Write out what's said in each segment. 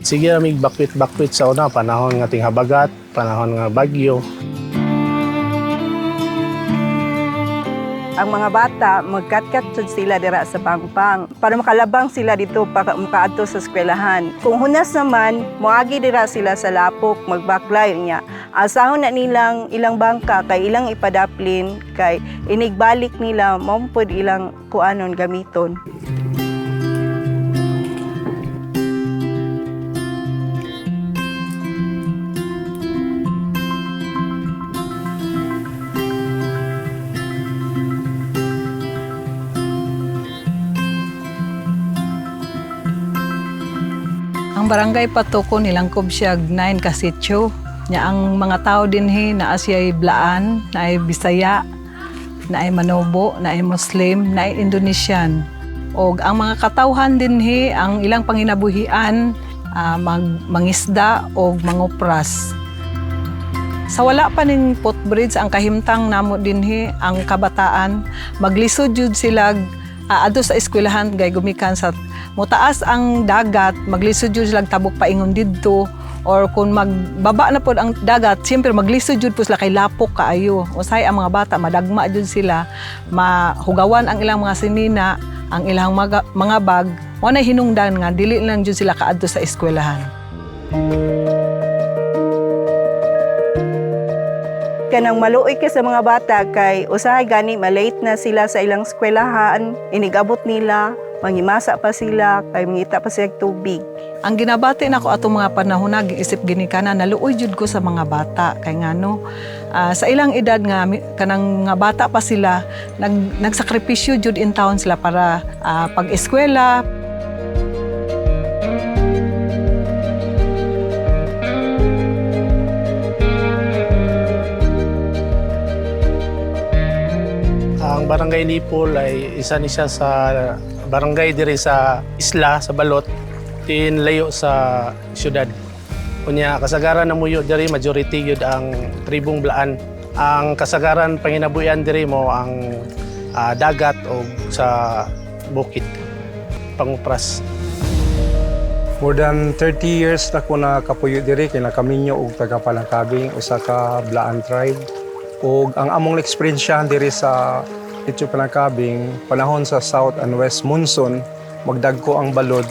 Sige ramig bakwit-bakwit sa una panahon nga ting habagat, panahon nga bagyo. ang mga bata magkatkat jud sila dira sa pangpang para makalabang sila dito para makaadto sa eskwelahan. Kung hunas naman, moagi dira sila sa lapok magbaklay niya. Asahon na nilang ilang bangka kay ilang ipadaplin kay inigbalik nila mao pod ilang kuanon gamiton. Barangay Patuko nilangkob siya 9 kasityo. Nya ang mga tao dinhi na asiyay Blaan, na ay Bisaya, na ay Manobo, na ay Muslim, na ay Indonesian. Og ang mga katawhan dinhi ang ilang panginabuhian ah, mag mangisda o mangupras. Sa wala pa ning footbridge ang kahimtang namo dinhi ang kabataan maglisod jud sila aado sa eskwelahan gay gumikan sa mutaas ang dagat maglisod jud sila tabok paingon didto or kung magbaba na pod ang dagat siyempre maglisod jud po sila kay lapok kaayo. Usay ang mga bata madagma jud sila mahugawan ang ilang mga sinina ang ilang mga, mga bag na hinungdan nga dili lang jud sila kaadto sa eskwelahan Kanang maluoy ka sa mga bata kay usahay gani malate na sila sa ilang eskwelahan, inigabot nila, mangimasa pa sila, kay mangita pa sila tubig. ang ginabati nako atong mga panahon na giisip gini kana naluoy jud ko sa mga bata. Kay ngano ah, sa ilang edad nga kanang nga bata pa sila nag nagsakripisyo jud in town sila para ah, pag-eskwela barangay Lipol ay isa ni siya sa barangay diri sa isla sa Balot tin layo sa syudad. Unya kasagaran na muyo diri majority gyud ang tribong Blaan. Ang kasagaran panginabuyan diri mo ang ah, dagat o sa bukid pangupras. More than 30 years na ko na kapuyo diri kay nakaminyo og taga Palangkabing usa ka Blaan tribe. Og ang among experience diri sa Itio Palangkabing panahon sa South and West monsoon magdagko ang balod.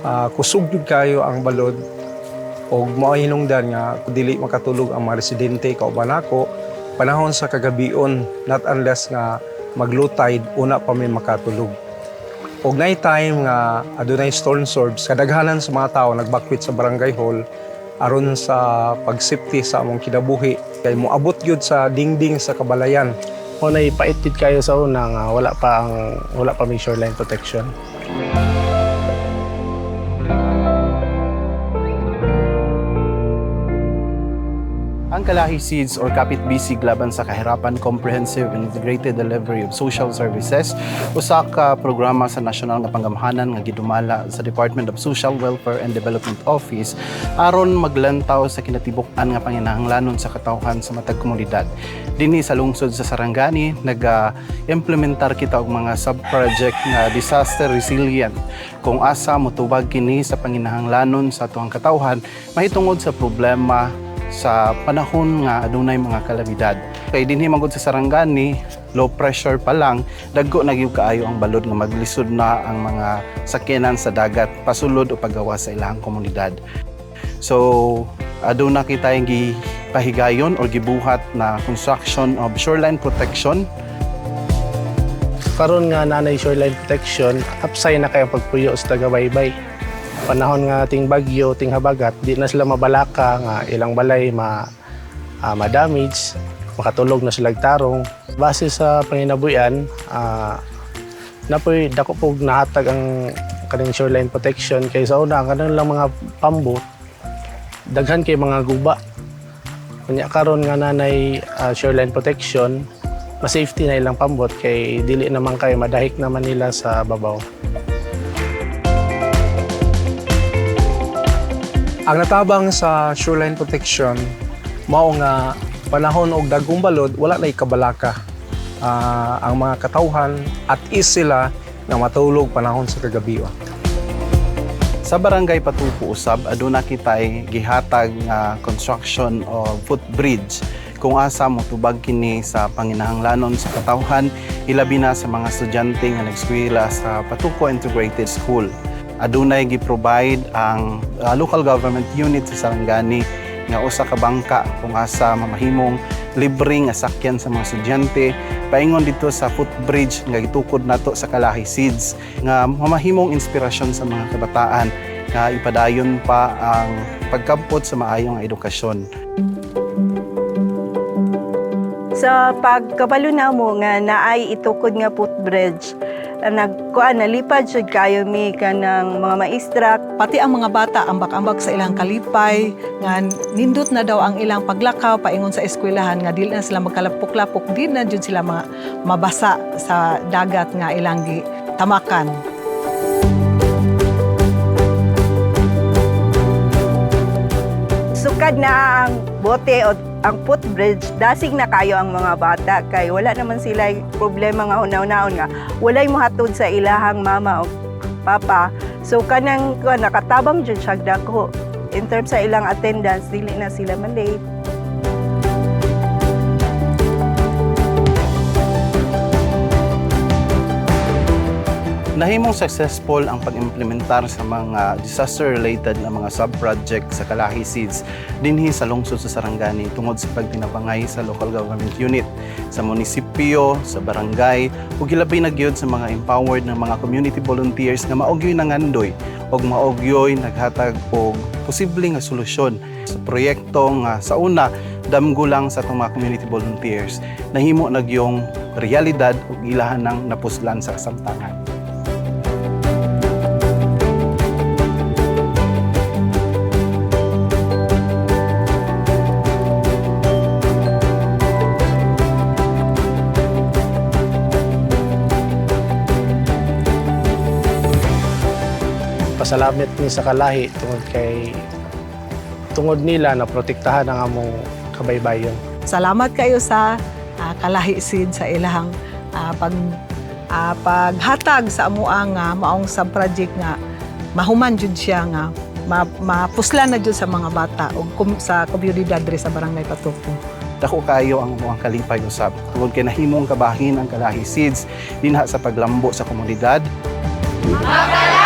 Ah, kusog jud kayo ang balod og mao hinungdan nga dili makatulog ang mga residente kauban nako panahon sa kagabion not unless nga maglow tide una pa may makatulog. Og night time nga adunay storm surge, kadaghanan sa mga tao nagbakwit sa barangay hall aron sa pagsafety sa among kinabuhi. Kay moabot gyud sa dingding sa kabalayan. Mo na ipaitid kayo sa una nga wala pa ang wala pa may shoreline protection. Ang Kalahi Seeds or Kapit Bisig laban sa kahirapan comprehensive and integrated delivery of social services usa ka programa sa nasyonal nga panggamhanan nga gidumala sa Department of Social Welfare and Development Office aron maglantaw sa kinatibuk-an nga panginahanglanon sa katawhan sa matag komunidad. Dinhi sa lungsod sa Sarangani nag-implementar kita og mga sub-project nga disaster resilient kung asa motubag kini sa panginahanglanon sa atuang katawhan mahitungod sa problema sa panahon nga adunay mga kalamidad. Kay dinhi magud sa Sarangani, low pressure pa lang, dagko na gyud kaayo ang balod nga maglisod na ang mga sakyanan sa dagat pasulod o paggawa sa ilang komunidad. So, aduna kita yung gipahigayon or gibuhat na construction of shoreline protection karon nga nanay shoreline protection, upside na kayo pagpuyo sa taga-baybay. Panahon nga ting bagyo, ting habagat, di na sila mabalaka nga ilang balay ma ah, ma-damage, makatulog na sila tarong. Base sa panginabuyan, ah, napoy dako pog nahatag ang kaning shoreline protection kay sa una kanang lang mga pambo daghan kay mga guba. Kunya karon nga nanay ah, shoreline protection, mas safety na ilang pambot kay dili naman kay madahik naman nila sa babaw. Ang natabang sa shoreline protection mao nga panahon og dagkong balod wala na ikabalaka. Ah, ang mga katawhan at is sila nga matulog panahon sa kagabi. Sa barangay Patupo usab aduna kitay gihatag nga construction o footbridge kung asa mo tubag kini sa panginahanglanon sa katawhan ilabi na sa mga estudyante nga nag-eskwela sa Patuko Integrated School. Adunay gi-provide ang uh, local government unit sa Sarangani nga usa ka bangka kung asa mamahimong libreng nga sakyan sa mga estudyante paingon dito sa footbridge nga gitukod nato sa Kalahi Seeds nga mamahimong inspirasyon sa mga kabataan nga ipadayon pa ang pagkampot sa maayong edukasyon. Sa pagkabalo na mo nga naay itukod nga footbridge, nagkuan nalipad jud kayo mi kanang mga maestra Pati ang mga bata ambak-ambak sa ilang kalipay nga nindot na daw ang ilang paglakaw paingon sa eskwelahan nga dili na sila magkalapok-lapok di na jud sila mga mabasa sa dagat nga ilang tamakan. sukad na ang bote o ang footbridge, dasig na kayo ang mga bata kay wala naman sila problema nga hunaw-naon nga walay mohatod sa ilahang mama o papa. So kanang nakatabang jud siya dako. In terms sa ilang attendance, dili na sila malate. Nahimong successful ang pag-implementar sa mga disaster-related na mga sub-project sa Kalahi Seeds dinhi sa lungsod sa Sarangani tungod sa pagtinabangay sa local government unit, sa munisipyo, sa barangay, ug gilabi na gyud sa mga empowered ng mga community volunteers nga maogyoy nangandoy ug maogyoy naghatag og posible nga solusyon sa proyekto nga sa una damgo lang sa atong mga community volunteers nahimo nagyong realidad ug ilahan ng napuslan sa kasamtangan. Pasalamat ni sa kalahi tungod kay tungod nila na protektahan ang among kabaybayon. Salamat kayo sa ah, Kalahi Seed sa ilahang ah, pag ah, paghatag sa amuang nga maong sub-project nga mahuman jud siya nga ma, mapuslan na jud sa mga bata ug kum- sa komunidad diri sa Barangay Patupo. Dako kayo ang mga kalipay usab. Tungod kay nahimong kabahin ang Kalahi Seeds dinha sa paglambo sa komunidad. Magkalahi